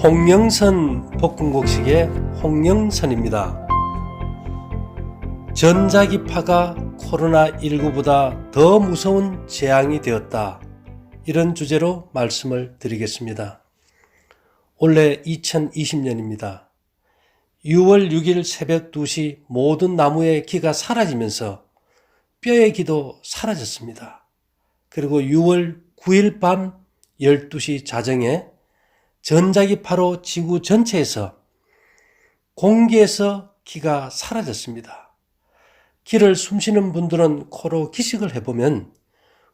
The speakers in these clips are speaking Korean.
홍영선 복근곡식의 홍영선입니다. 전자기파가 코로나19보다 더 무서운 재앙이 되었다. 이런 주제로 말씀을 드리겠습니다. 올해 2020년입니다. 6월 6일 새벽 2시 모든 나무의 기가 사라지면서 뼈의 기도 사라졌습니다. 그리고 6월 9일 밤 12시 자정에 전자기파로 지구 전체에서 공기에서 기가 사라졌습니다. 기를 숨쉬는 분들은 코로 기식을 해보면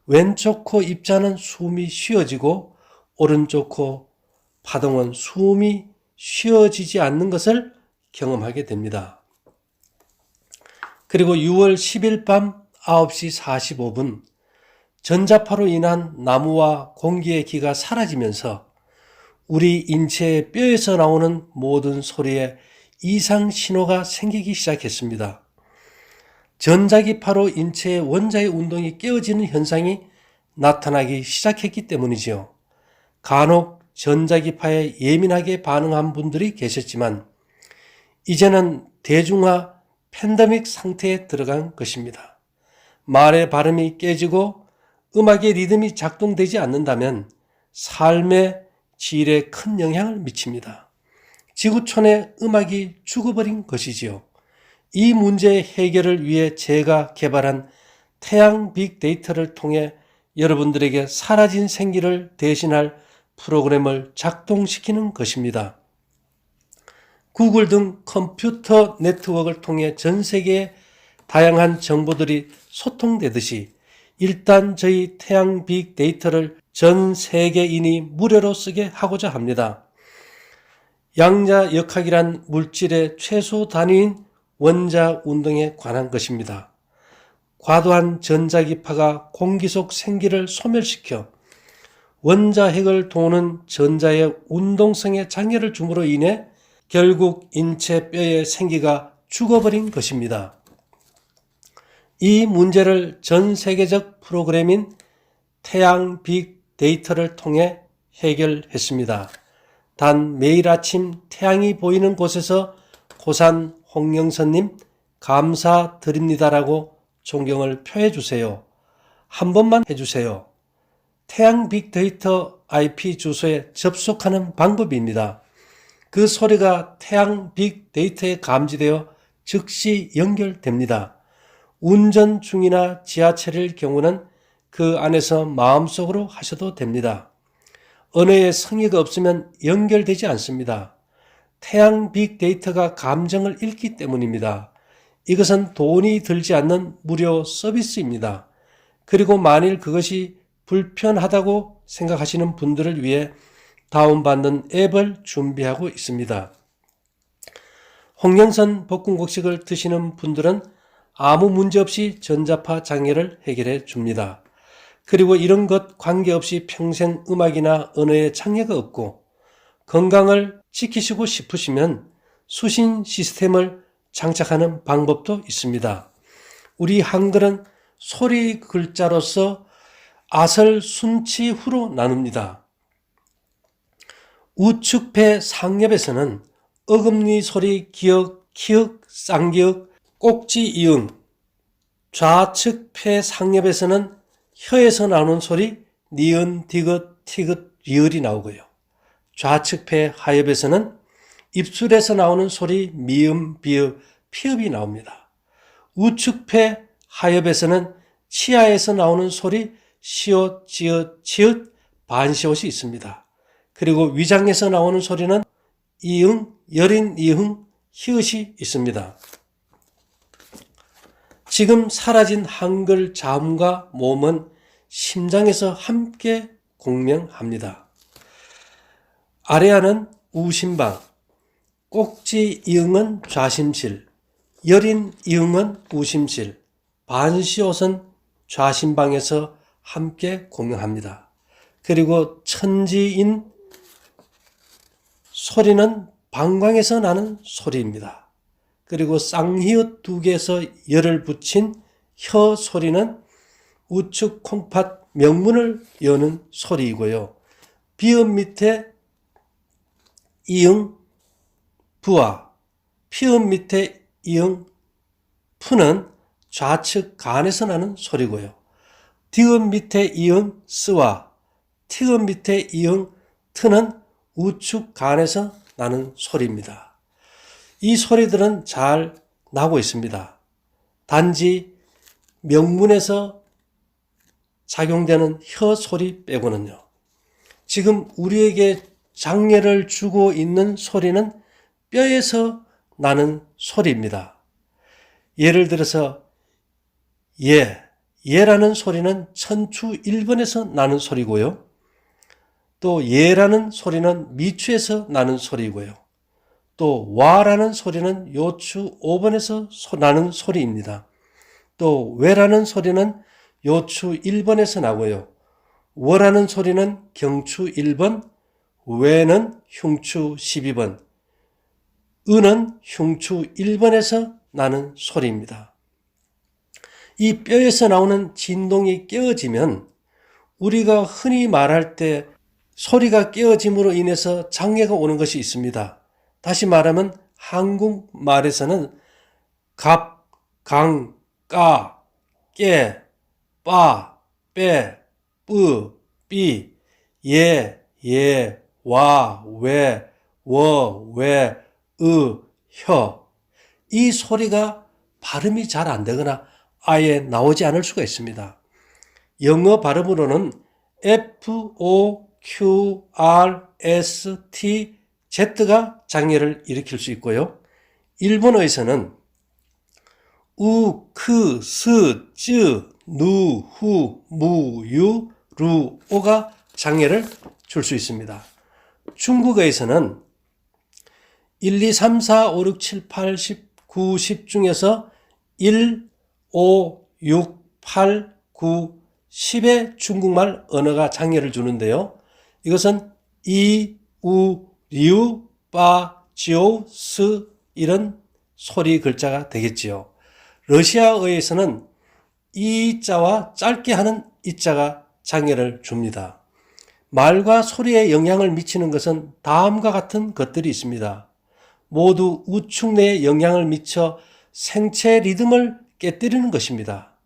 왼쪽 코 입자는 숨이 쉬어지고 오른쪽 코 파동은 숨이 쉬어지지 않는 것을 경험하게 됩니다. 그리고 6월 10일 밤 9시 45분 전자파로 인한 나무와 공기의 기가 사라지면서 우리 인체의 뼈에서 나오는 모든 소리에 이상 신호가 생기기 시작했습니다. 전자기파로 인체의 원자의 운동이 깨어지는 현상이 나타나기 시작했기 때문이지요. 간혹 전자기파에 예민하게 반응한 분들이 계셨지만 이제는 대중화 팬데믹 상태에 들어간 것입니다. 말의 발음이 깨지고 음악의 리듬이 작동되지 않는다면 삶의 질에 큰 영향을 미칩니다. 지구촌의 음악이 죽어버린 것이지요. 이 문제의 해결을 위해 제가 개발한 태양 빅데이터를 통해 여러분들에게 사라진 생기를 대신할 프로그램을 작동시키는 것입니다. 구글 등 컴퓨터 네트워크를 통해 전 세계의 다양한 정보들이 소통되듯이 일단 저희 태양 빅데이터를 전 세계인이 무료로 쓰게 하고자 합니다. 양자 역학이란 물질의 최소 단위인 원자 운동에 관한 것입니다. 과도한 전자기파가 공기 속 생기를 소멸시켜 원자 핵을 도는 전자의 운동성에 장애를 줌으로 인해 결국 인체 뼈의 생기가 죽어버린 것입니다. 이 문제를 전 세계적 프로그램인 태양 빅 데이터를 통해 해결했습니다. 단 매일 아침 태양이 보이는 곳에서 고산 홍영선님 감사드립니다라고 존경을 표해 주세요. 한 번만 해주세요. 태양 빅데이터 IP 주소에 접속하는 방법입니다. 그 소리가 태양 빅데이터에 감지되어 즉시 연결됩니다. 운전 중이나 지하철일 경우는 그 안에서 마음속으로 하셔도 됩니다. 언어에 성의가 없으면 연결되지 않습니다. 태양 빅데이터가 감정을 읽기 때문입니다. 이것은 돈이 들지 않는 무료 서비스입니다. 그리고 만일 그것이 불편하다고 생각하시는 분들을 위해 다운받는 앱을 준비하고 있습니다. 홍영선 볶음국식을 드시는 분들은 아무 문제 없이 전자파 장애를 해결해 줍니다. 그리고 이런 것 관계없이 평생 음악이나 언어에 장애가 없고 건강을 지키시고 싶으시면 수신 시스템을 장착하는 방법도 있습니다. 우리 한글은 소리 글자로서 아설 순치 후로 나눕니다. 우측패 상엽에서는 어금니 소리 기역, 키읔, 쌍기역, 꼭지 이응, 좌측패 상엽에서는 혀에서 나오는 소리 니은, 디귿, 티귿, 리을이 나오고요. 좌측패 하엽에서는 입술에서 나오는 소리 미음, 비읍, 피읍이 나옵니다. 우측패 하엽에서는 치아에서 나오는 소리 시옷, 지읒, 치읒, 반시옷이 있습니다. 그리고 위장에서 나오는 소리는 이응, 여린 이응, 히읗이 있습니다. 지금 사라진 한글 자음과 모음은 심장에서 함께 공명합니다. 아래아는 우심방, 꼭지 이응은 좌심실, 여린 이응은 우심실, 반시옷은 좌심방에서 함께 공명합니다. 그리고 천지인 소리는 방광에서 나는 소리입니다. 그리고 쌍히읗 두 개에서 열을 붙인 혀 소리는 우측 콩팥 명문을 여는 소리이고요. 비읍 밑에 이응 부와 피음 밑에 이응 푸는 좌측 간에서 나는 소리고요. 디음 밑에 이응 스와 티음 밑에 이응 트는 우측 간에서 나는 소리입니다. 이 소리들은 잘 나고 있습니다. 단지 명문에서 작용되는 혀 소리 빼고는요. 지금 우리에게 장애를 주고 있는 소리는 뼈에서 나는 소리입니다. 예를 들어서 예, 예라는 소리는 천추 1번에서 나는 소리고요. 또 예라는 소리는 미추에서 나는 소리고요. 또 와라는 소리는 요추 5번에서 나는 소리입니다. 또 왜라는 소리는 요추 1번에서 나고요. 워라는 소리는 경추 1번, 왜는 흉추 12번, 은은 흉추 1번에서 나는 소리입니다. 이 뼈에서 나오는 진동이 깨어지면 우리가 흔히 말할 때 소리가 깨어짐으로 인해서 장애가 오는 것이 있습니다. 다시 말하면 한국말에서는 갑, 강, 까, 깨, 빠, 빼, 뿌, 삐, 예, 예, 와, 왜, 워, 왜, 으, 혀. 이 소리가 발음이 잘 안 되거나 아예 나오지 않을 수가 있습니다. 영어 발음으로는 F, O, Q, R, S, T, Z가 장애를 일으킬 수 있고요. 일본어에서는 우, 크, 스, 쯔, 누, 후, 무, 유, 루, 오가 장애를 줄 수 있습니다. 중국어에서는 1, 2, 3, 4, 5, 6, 7, 8, 10, 9, 10 중에서 1, 5, 6, 8, 9, 10의 중국말 언어가 장애를 주는데요. 이것은 이, 우, 리우, 빠, 지오, 스 이런 소리 글자가 되겠지요. 러시아어에서는 이 자와 짧게 하는 이 자가 장애를 줍니다. 말과 소리에 영향을 미치는 것은 다음과 같은 것들이 있습니다. 모두 우측 내에 영향을 미쳐 생체 리듬을 깨뜨리는 것입니다.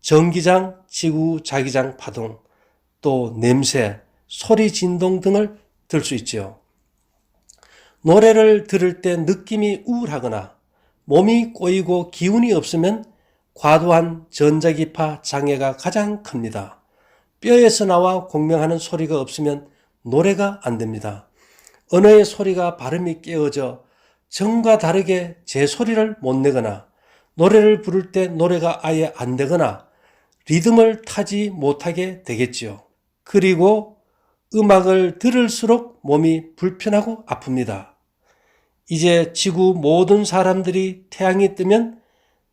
전기장, 지구, 자기장 파동, 또 냄새, 소리 진동 등을 들 수 있지요. 노래를 들을 때 느낌이 우울하거나 몸이 꼬이고 기운이 없으면 과도한 전자기파 장애가 가장 큽니다. 뼈에서 나와 공명하는 소리가 없으면 노래가 안 됩니다. 언어의 소리가 발음이 깨어져 정과 다르게 제 소리를 못 내거나 노래를 부를 때 노래가 아예 안 되거나 리듬을 타지 못하게 되겠지요. 그리고 음악을 들을수록 몸이 불편하고 아픕니다. 이제 지구 모든 사람들이 태양이 뜨면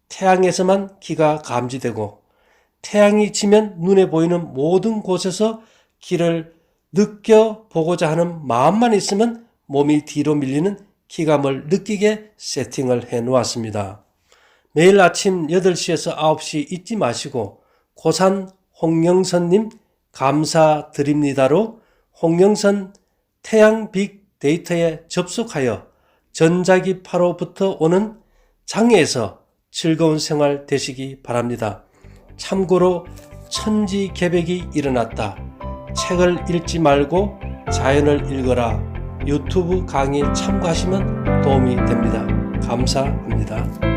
태양에서만 기가 감지되고 태양이 지면 눈에 보이는 모든 곳에서 길을 느껴보고자 하는 마음만 있으면 몸이 뒤로 밀리는 기감을 느끼게 세팅을 해 놓았습니다. 매일 아침 8시에서 9시 잊지 마시고 고산 홍영선님 감사드립니다로 홍영선 태양 빅데이터에 접속하여 전자기파로부터 오는 장애에서 즐거운 생활 되시기 바랍니다. 참고로 천지개벽이 일어났다. 책을 읽지 말고 자연을 읽어라. 유튜브 강의 참고하시면 도움이 됩니다. 감사합니다.